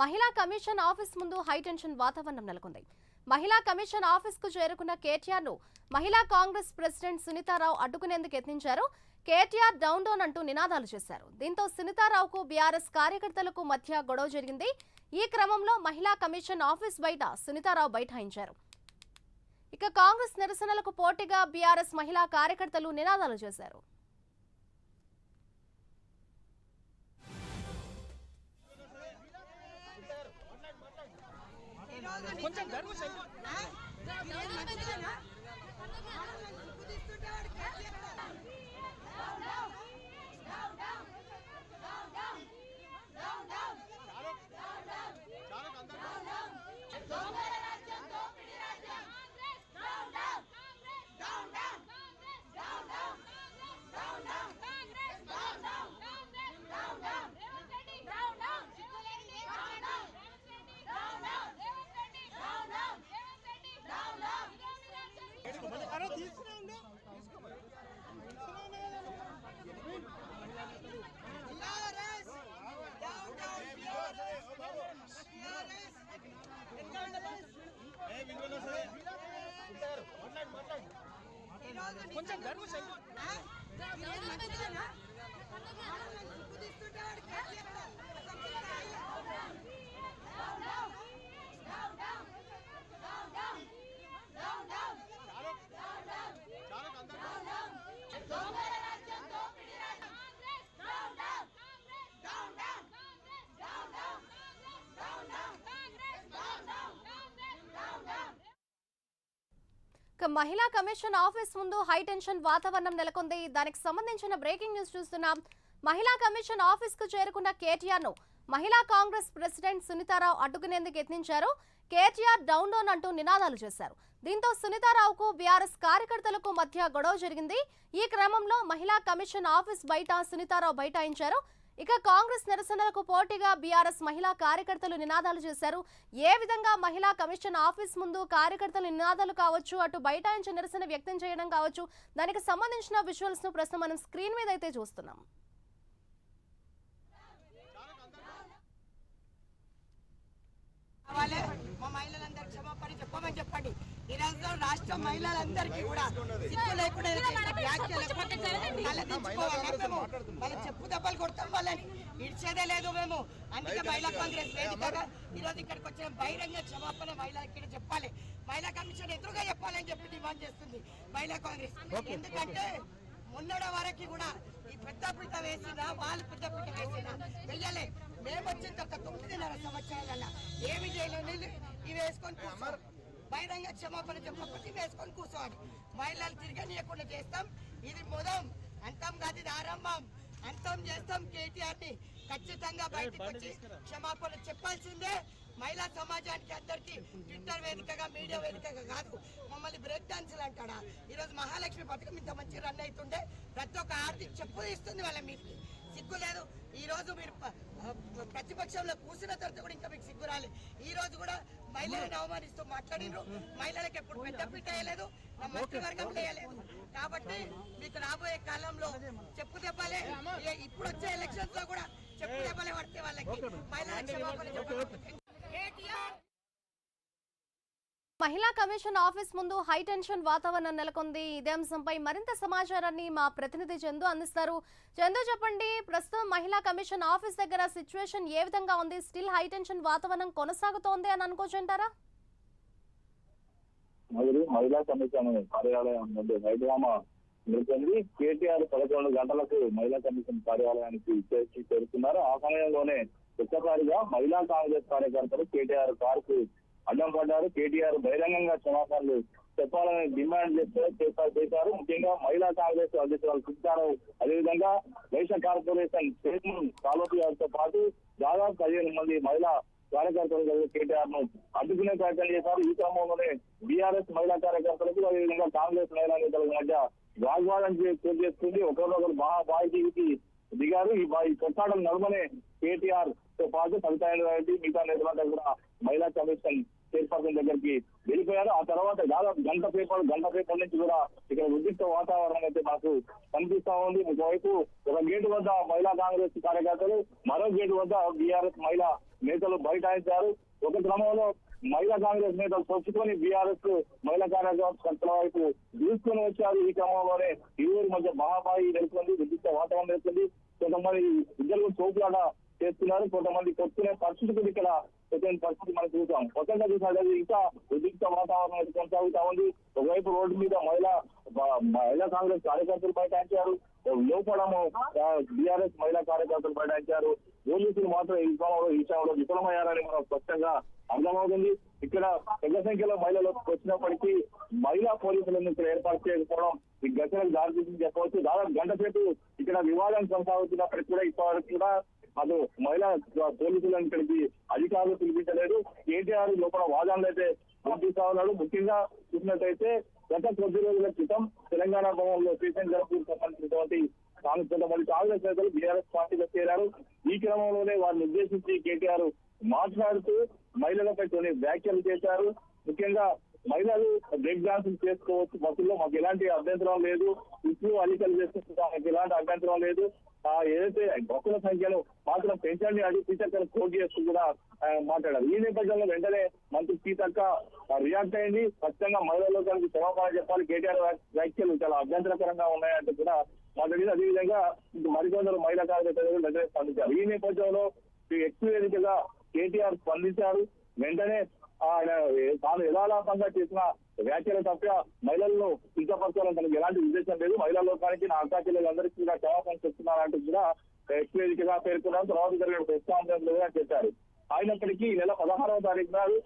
మహిళా commission office ముందు high tension వాతావరణం నెలకొంది. మహిళా కమిషన్ ఆఫీస్కు చేరుకున్న కేటీఆర్ను మహిళా కాంగ్రెస్ ప్రెసిడెంట్ సునీతారావు అడ్డుకునేందుకు యత్నించారు. కేటీఆర్ డౌన్ డౌన్ అంటూ నినాదాలు చేశారు. దీంతో సునీతారావుకు బీఆర్ఎస్ కార్యకర్తలకు మధ్య గొడవ జరిగింది. ఈ క్రమంలో మహిళా కమిషన్ ఆఫీస్ బయట సునీతారావు బైఠాయించారు. ఇక కాంగ్రెస్ నిరసనలకు పోటీగా బీఆర్ఎస్ మహిళా కార్యకర్తలు నినాదాలు చేశారు. కొంచెం గర్వం ఇక మహిళా కమిషన్ ఆఫీస్ ముందు హైటెన్షన్ వాతావరణం నెలకొంది. దానికి సంబంధించిన బ్రేకింగ్ న్యూస్ చూస్తున్నాం. మహిళా కమిషన్ ఆఫీస్కు చేరుకున్న కేటీఆర్ను మహిళా కాంగ్రెస్ ప్రెసిడెంట్ సునీతారావు అడ్డుకునేందుకు యత్నించారు. కేటీఆర్ డౌన్ డౌన్ అంటూ నినాదాలు చేశారు. దీంతో సునీతారావుకు బీఆర్ఎస్ కార్యకర్తలకు మధ్య గొడవ జరిగింది. ఈ క్రమంలో మహిళా కమిషన్ ఆఫీస్ బయట సునీతారావు బైఠాయించారు. ఇక కాంగ్రెస్ నిరసనలకు పోటీగా బీఆర్ఎస్ మహిళా కార్యకర్తలు నినాదాలు చేశారు. ఏ విధంగా మహిళా కమిషన్ ఆఫీస్ ముందు కార్యకర్తలు నినాదాలు కావచ్చు అటు బైఠాయించి నిరసన వ్యక్తం చేయడం కావచ్చు దానికి సంబంధించిన విజువల్స్ను ప్రస్తుతం మనం స్క్రీన్ మీద అయితే చూస్తున్నాం. మా క్షమాపణ చెప్పమని చెప్పండి. ఈ రోజు రాష్ట్ర మహిళలందరికీ కూడా సిగ్గు లేకుండా వాళ్ళ చెప్పు దెబ్బలు కొడతాం వాళ్ళని. ఇడిచేదే లేదు మేము. అందుకే మహిళా కాంగ్రెస్ వేదికగా ఈ రోజు ఇక్కడికి వచ్చిన బహిరంగ క్షమాపణ మహిళా ఇక్కడ చెప్పాలి. మహిళా కమిషన్ ఎదురుగా చెప్పాలని చెప్పి డిమాండ్ చేస్తుంది మహిళా కాంగ్రెస్. ఎందుకంటే మొన్నడ వరకు కూడా ఈ పెద్ద పిట్ట వేసిన వాళ్ళు పెద్ద పిట్ట వేసిన వెయ్యలే మేము వచ్చిన తర్వాత తొమ్మిదిన్నర సంవత్సరాల ఏమి చేయలేదు ఇవి వేసుకొని బహిరంగ క్షమాపణ చెప్పకపోతే ఇవి వేసుకొని కూర్చోవాలి. మహిళలు తిరగనీయకుండా చేస్తాం. ఇది మొదం. అంతం కాదు ఇది ఆరంభం. అంతం చేస్తాం కేటీఆర్ని ఖచ్చితంగా బయటకు వచ్చి క్షమాపణ చెప్పాల్సిందే. మహిళా సమాజానికి అందరికి ట్విట్టర్ వేదికగా మీడియా వేదికగా కాదు మమ్మల్ని బ్రేక్ డాన్సులు అంటాడా? ఈరోజు మహాలక్ష్మి పథకం ఇంత మంచి రన్ అవుతుండే ప్రతి ఒక్క ఆర్థిక చెప్పు ఇస్తుంది వాళ్ళ మీకు సిగ్గు లేదు. ఈ రోజు మీరు ప్రతిపక్షంలో కూసిన తర్వాత కూడా ఇంకా మీకు సిగ్గు రాలేదు ఈ రోజు కూడా మహిళలను అవమానిస్తూ మాట్లాడినారు మహిళలకు ఎప్పుడు పెద్ద పీట వేయలేదు. నా మంత్రివర్గం వేయలేదు. కాబట్టి మీకు రాబోయే కాలంలో చెప్పు దెబ్బలే ఇప్పుడు వచ్చే ఎలక్షన్స్లో కూడా చెప్పు దెబ్బలే పడితే వాళ్ళకి. మహిళల క్షమాపణ మహిళా కమిషన్ ఆఫీస్ ముందు హైటెన్షన్ వాతావరణం నెలకొంది. ఇదే అంశంపై మరింత సమాచారాన్ని మా ప్రతినిధి చందు అందిస్తారు. చందు చెప్పండి ప్రస్తుతం మహిళా కమిషన్ ఆఫీస్ దగ్గర సిచ్యువేషన్ ఏ విధంగా ఉంది? స్టిల్ హైటెన్షన్ వాతావరణం కొనసాగుతోంది అని అనుకోవచ్చంటారా మహిళా కమిషన్ కార్యాలయం నుండి హైదరామా నిలిచింది కేటీఆర్ పదకొండు గంటలకు మహిళా కమిషన్ కార్యాలయానికి చేరుకున్నారు. ఆ సమయంలోనే ఒక్కసారిగా మహిళా కాంగ్రెస్ కార్యకర్తలు కేటీఆర్ కారుకు అడ్డం పడ్డారు. కేటీఆర్ బహిరంగంగా క్షమాపణలు చెప్పాలని డిమాండ్ చేస్తే చేస్తారు చేశారు. ముఖ్యంగా మహిళా కాంగ్రెస్ అధ్యక్షురాలు సుల్తారావు అదేవిధంగా వైశ్య కార్పొరేషన్ చైర్మన్ కాలోపి గారితో పాటు దాదాపు పదిహేను మంది మహిళా కార్యకర్తలు కేటీఆర్ను అడ్డుకునే ప్రయత్నం చేశారు. ఈ క్రమంలోనే బీఆర్ఎస్ మహిళా కార్యకర్తలకు అదేవిధంగా కాంగ్రెస్ మహిళా నేతల మధ్య వాగ్వాదం చోటు చేసుకుంది. ఒకరినొకరు బాగా బాయికి దిగారు. ఈ బా- కొట్టాడం నడుమనే కేటీఆర్తో పాటు ఫలితాలు రెడ్డి మిగతా నేతలంతా కూడా మహిళా కమిషన్ స్టేట్ పర్సన్ దగ్గరికి వెళ్ళిపోయారు. ఆ తర్వాత దాదాపు గంట పేపర్ గంట పేపర్ నుంచి కూడా ఇక్కడ ఉద్రిక్త వాతావరణం అయితే మాకు కనిపిస్తా ఉంది. ఒకవైపు ఒక గేటు వద్ద మహిళా కాంగ్రెస్ కార్యకర్తలు మరో గేటు వద్ద బీఆర్ఎస్ మహిళా నేతలు బైఠాయించారు. ఒక క్రమంలో మహిళా కాంగ్రెస్ నేతలు తొచ్చుకొని బీఆర్ఎస్ మహిళా కార్యకర్తల వైపు దూసుకొని వచ్చారు. ఈ క్రమంలోనే ఇరువురి మధ్య మహాబాయి నెలకొంది విద్యుత్ వాతావరణం నెలకొంది. కొంతమంది ఇద్దరు తోపులాట చేస్తున్నారు. కొంతమంది కొట్టుకునే పరిస్థితి కూడా ఇక్కడ ఎటువంటి పరిస్థితి మనం చూసాం కొత్తగా చూసినట్లయితే ఇంకా ఉద్రిక్త వాతావరణం అయితే కొనసాగుతా ఉంది. ఒకవైపు రోడ్డు మీద మహిళా మహిళా కాంగ్రెస్ కార్యకర్తలు బైఠాయించారు. లోపడము బీఆర్ఎస్ మహిళా కార్యకర్తలు బైఠాయించారు. పోలీసులు మాత్రం ఈ విషయంలో ఈ విషయంలో విఫలమయ్యారని మనం స్పష్టంగా అర్థమవుతుంది. ఇక్కడ పెద్ద సంఖ్యలో మహిళలు వచ్చినప్పటికీ మహిళా పోలీసులను ఇక్కడ ఏర్పాటు చేయకపోవడం ఈ ఘటనకు దారితీసింది చెప్పవచ్చు. దాదాపు గంట సేపు ఇక్కడ వివాదం కొనసాగుతున్నప్పటికీ కూడా ఇప్పటివరకు కూడా అటు మహిళా పోలీసులను ఇక్కడికి అధికారులు పిలిపించలేదు. కేటీఆర్ లోపల వాదనలు అయితే పంపిస్తా ఉన్నాడు. ముఖ్యంగా చూసినట్టయితే గత కొద్ది రోజుల క్రితం తెలంగాణ భవన్లో శ్రీశంకరపూర్ సంబంధించినటువంటి కాంగ్రెస్ కొంతమంది కాంగ్రెస్ నేతలు బీఆర్ఎస్ పార్టీలో చేరారు. ఈ క్రమంలోనే వారిని ఉద్దేశించి కేటీఆర్ మాట్లాడుతూ మహిళలపై కొన్ని వ్యాఖ్యలు చేశారు. ముఖ్యంగా మహిళలు బ్రేక్ డాన్సులు చేసుకోవచ్చు. బస్సుల్లో మాకు ఎలాంటి అభ్యంతరం లేదు. ఇప్పుడు అలికలు చేస్తుంటే మాకు ఎలాంటి అభ్యంతరం లేదు. ఏదైతే బస్సుల సంఖ్యను మాత్రం పెంచండి అని సీతక్కను కోట్ చేస్తూ కూడా మాట్లాడారు. ఈ నేపథ్యంలో వెంటనే మంత్రి సీతక్క రియాక్ట్ అయింది ఖచ్చితంగా మహిళల్లో కలిసి క్షమాపణ చెప్పాలి. కేటీఆర్ వ్యాఖ్యలు చాలా అభ్యంతరకరంగా ఉన్నాయంటూ కూడా మాట్లాడింది అదేవిధంగా ఇంక మరికొందరు మహిళా కార్యకర్తలు వెంటనే స్పందించారు. ఈ నేపథ్యంలో ఎక్కువ వేదికగా కేటీఆర్ స్పందించారు. వెంటనే ఆయన తాను యథాలాపంగా చేసిన వ్యాఖ్యలు తప్ప మహిళలను కించపరచాలని తనకు ఎలాంటి ఉద్దేశం లేదు. మహిళా లోకానికి నా అక్కా చెల్లెలందరికీ కూడా క్షమాపణ చెప్తున్నారంటూ కూడా ఎక్కువ వేదికగా పేర్కొన్నారు తర్వాత జరిగిన ప్రెస్ కాన్ఫరెన్స్లో కూడా చెప్పారు. అయినప్పటికీ ఈ నెల పదహారవ తారీఖు నాడు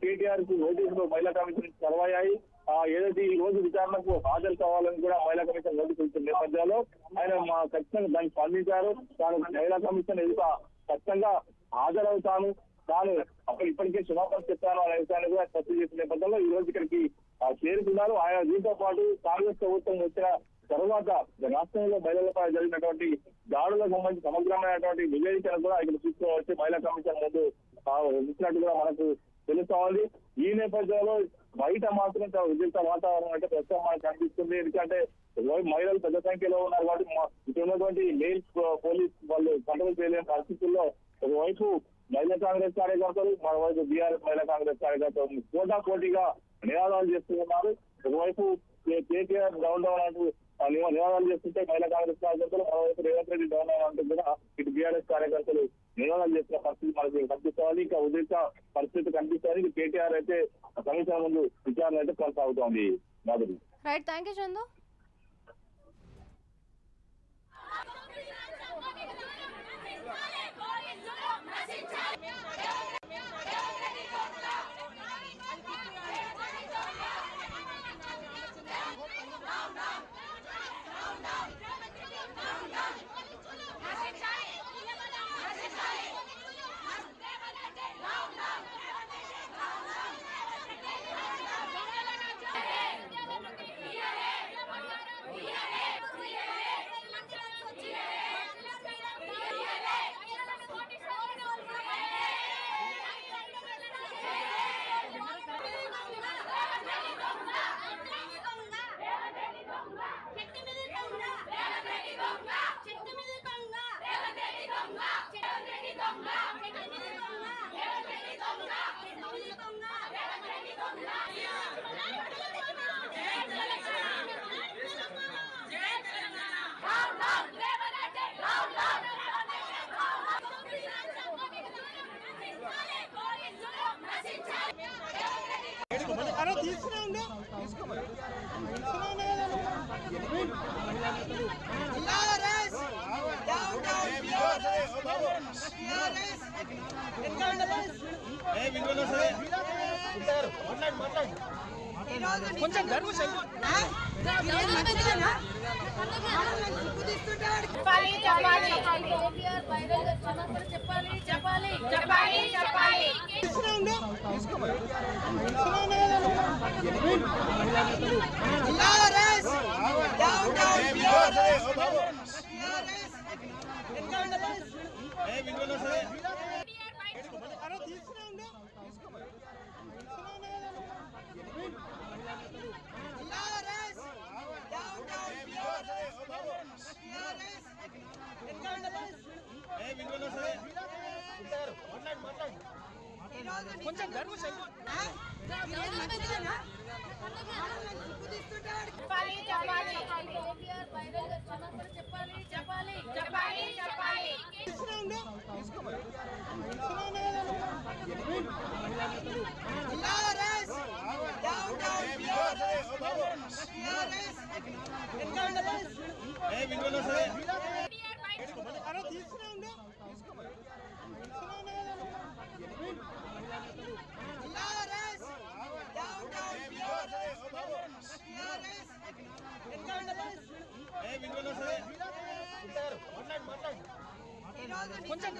కేటీఆర్కు నోటీసులు మహిళా కమిషన్ చదవయ్యాయి ఆ ఏదైతే ఈ రోజు విచారణకు హాజరు కావాలని కూడా మహిళా కమిషన్ నోటీసులు ఇచ్చిన నేపథ్యంలో ఆయన మా ఖచ్చితంగా దానికి స్పందించారు. తాను మహిళా కమిషన్ ఎదుట ఖచ్చితంగా హాజరవుతాను. తాను అప్పుడు ఇప్పటికే క్షమాపణ చెప్తాను అనే విషయాన్ని కూడా స్పష్టం చేసిన నేపథ్యంలో ఈ రోజు ఇక్కడికి చేరుకున్నారు. ఆయన దీంతో పాటు కాంగ్రెస్ ప్రభుత్వం వచ్చిన తర్వాత రాష్ట్రంలో మహిళలపై జరిగినటువంటి దాడులకు సంబంధించి సమగ్రమైనటువంటి నివేదికను కూడా ఇక్కడ తీసుకుని మహిళా కమిషన్ ముందు ఇచ్చినట్టు కూడా మనకు తెలుస్తా ఉంది. ఈ నేపథ్యంలో బయట మాత్రం చాలా వాతావరణం అంటే ప్రస్తుతం మనకు కనిపిస్తుంది. ఎందుకంటే మహిళలు పెద్ద సంఖ్యలో ఉన్నారు కాబట్టి మా- ఇక్కడ ఉన్నటువంటి మెయిల్ పోలీస్ వాళ్ళు కంట్రోల్ చేయలేని పరిస్థితుల్లో ఒకవైపు మహిళా కాంగ్రెస్ కార్యకర్తలు మరోవైపు బీఆర్ఎస్ మహిళా కాంగ్రెస్ కార్యకర్తలు పోటా పోటీగా నినాదాలు చేస్తున్నారు ఒకవైపు కే- కేటీఆర్ డౌన్ డౌన్ అంటూ నినాదాలు చేస్తుంటే మహిళా కాంగ్రెస్ కార్యకర్తలు మరోవైపు రేవంత్ రెడ్డి డౌన్ డౌన్ అంటూ కూడా ఇటు బీఆర్ఎస్ కార్యకర్తలు నినాదాలు చేస్తున్న పరిస్థితి మనకి కనిపిస్తోంది. ఇంకా ఉద్రిక్త పరిస్థితి కనిపిస్తోంది. కేటీఆర్ అయితే కమిషన్ ముందు విచారణ అయితే కొనసాగుతోంది. Madhuri. Right thank you Chandu. అరే తీసుకునే ఉండే తీసుకోమని తీసుకునే కొంచెం గర్వ ఆ? ఈరోజు మంచిదేనా? ఆడవాళ్ళని సిగ్గు తీస్తుంటే వాడికి తీసుకునే ఉండే కొంచెం గర్వ చెప్పాలి చెప్పాలి. చెప్పాలి చెప్పాలి చెప్పాలి కొంచెం